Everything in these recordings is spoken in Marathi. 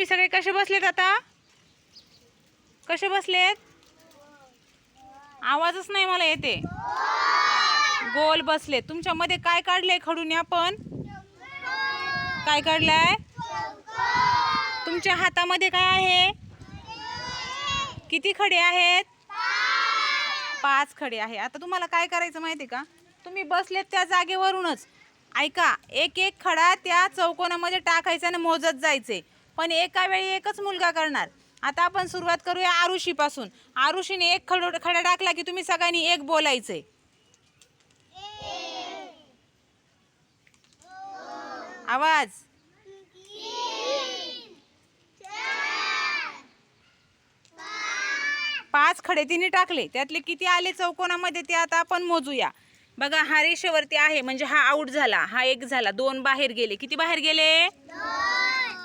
तुम्ही सगळे कसे बसलेत आता? कसे बसलेत? आवाजच नाही मला येते. गोल बसले तुमच्यामध्ये काय काढलंय खडून आपण? काय काढलंय? तुमच्या हातामध्ये काय आहे? किती खडे आहेत? पाच खडे आहे. आता तुम्हाला काय करायचं माहिती का? तुम्ही बसलेत त्या जागेवरूनच. ऐका एक एक खडा त्या चौकोनामध्ये टाकायचा आणि मोजत जायचे. पण एका वेळी एकच मुलगा करणार. आता आपण सुरुवात करूया आरुषीपासून. आरुषीने एक खड खडा टाकला की तुम्ही सगळ्यांनी एक बोलायचंय आवाज. पाच खडे तिने टाकले. त्यातले किती आले चौकोनामध्ये ते आता आपण मोजूया. बघा हा रेषेवरती आहे म्हणजे हा आऊट झाला हा एक झाला दोन बाहेर गेले. किती बाहेर गेले?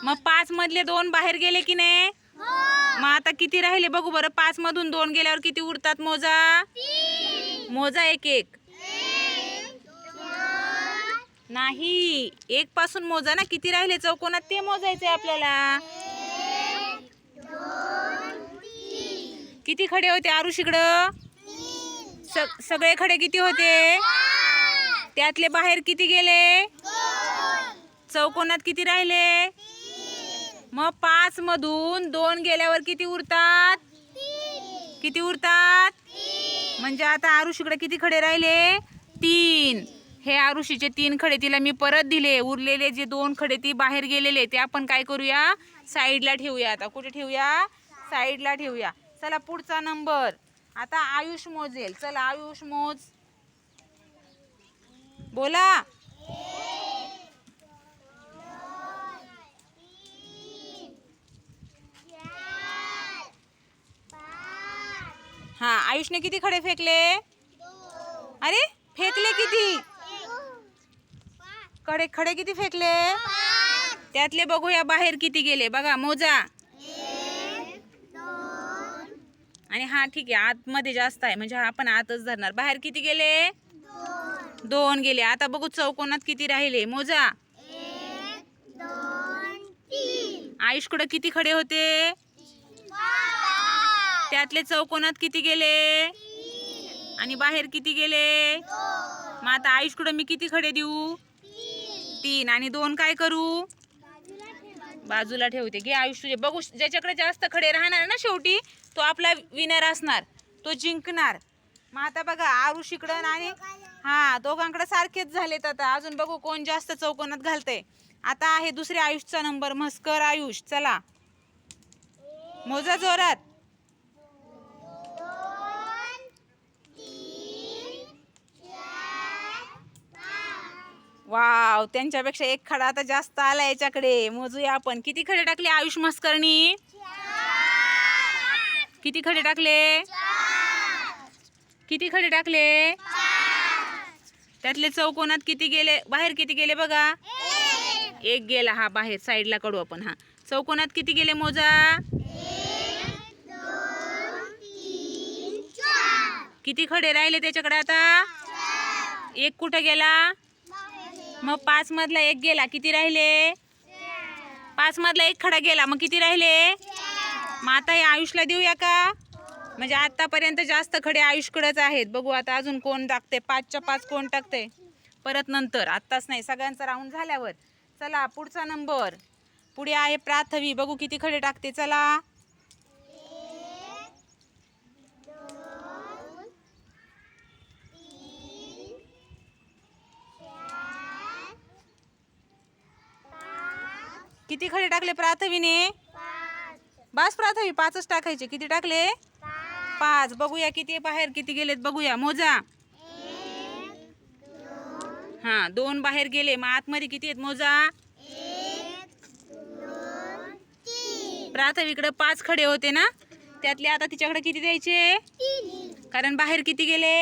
मग पाच मधले दोन बाहेर गेले की नाही? मग आता किती राहिले बघू बरं. पाच मधून दोन गेल्यावर किती उरतात मोजा? मोजा एक एक. नाही एक पासून मोजा ना. किती राहिले? चौकोनात ते मोजायचे आपल्याला. किती खडे होते आरुषीकडं स- सगळे खडे किती होते? त्यातले बाहेर किती गेले? चौकोनात किती राहिले? मग पाच मधून दोन गेल्यावर किती उरतात? किती उरतात? म्हणजे आता आरुषीकडे किती खडे राहिले? तीन. हे आरुषीचे तीन खडे तिला मी परत दिले. उरलेले जे दोन खडे ती बाहेर गेलेले ते आपण काय करूया? साईडला ठेवूया. आता कुठे ठेवूया? साईडला ठेवूया. चला पुढचा नंबर. आता आयुष मोजेल. चला आयुष मोज. बोला. हा आयुषने किती खडे फेकले? अरे फेकले किती? खडे खडे किती फेकले? त्यातले बघूया बाहेर किती गेले. बघा मोजा. आणि हा ठीक आहे आतमध्ये जास्त आहे. म्हणजे हा आपण आतच धरणार. बाहेर किती गेले? दोन गेले. आता बघू चौकोनात किती राहिले. मोजा. आयुषकडे किती खडे होते? त्यातले चौकोनात किती गेले? आणि बाहेर किती गेले? मग आता आयुषकडे मी किती खडे देऊ? तीन. आणि दोन काय करू? बाजूला ठेवते. घे आयुष तुझे. बघू ज्याच्याकडे जास्त खडे राहणार ना शेवटी तो आपला विनर असणार. तो जिंकणार. मग आता बघा आरुष इकडं आणि हा दोघांकडे सारखेच झालेत आता. अजून बघू कोण जास्त चौकोनात घालतंय. आता आहे दुसऱ्या आयुषचा नंबर मस्कर आयुष चला. मोजा जोरात. वाव त्यांच्यापेक्षा एक खडा आता जास्त आला याच्याकडे. मोजूया आपण. किती खडे टाकले आयुष मस्करणी किती खडे टाकले? किती खडे टाकले? त्यातले चौकोनात किती गेले? बाहेर किती गेले बघा? एक गेला हा बाहेर साईडला कडू आपण हा. चौकोनात किती गेले मोजा? किती खडे राहिले त्याच्याकडे आता? एक कुठं गेला? मग पाच मधला एक गेला किती राहिले? पाच मधला एक खडा गेला मग किती राहिले? मग आता हे आयुषला देऊया का? म्हणजे आतापर्यंत जास्त खडे आयुषकडेच आहेत. बघू आता अजून कोण टाकते पाचच्या पाच कोण टाकते परत नंतर आत्ताच नाही सगळ्यांचा राऊंड झाल्यावर. चला पुढचा नंबर. पुढे आहे प्राथवी बघू किती खडे टाकते चला. किती खडे टाकले प्राथवीने? बस प्राथवी पाचच टाकायचे. किती टाकले? पाच. बघूया किती बाहेर किती गेलेत बघूया. मोजा. हा दोन बाहेर गेले. मग आतमध्ये किती आहेत? मोजा. प्राथवीकडे पाच खडे होते ना? त्यातले आता तिच्याकडे किती द्यायचे? कारण बाहेर किती गेले?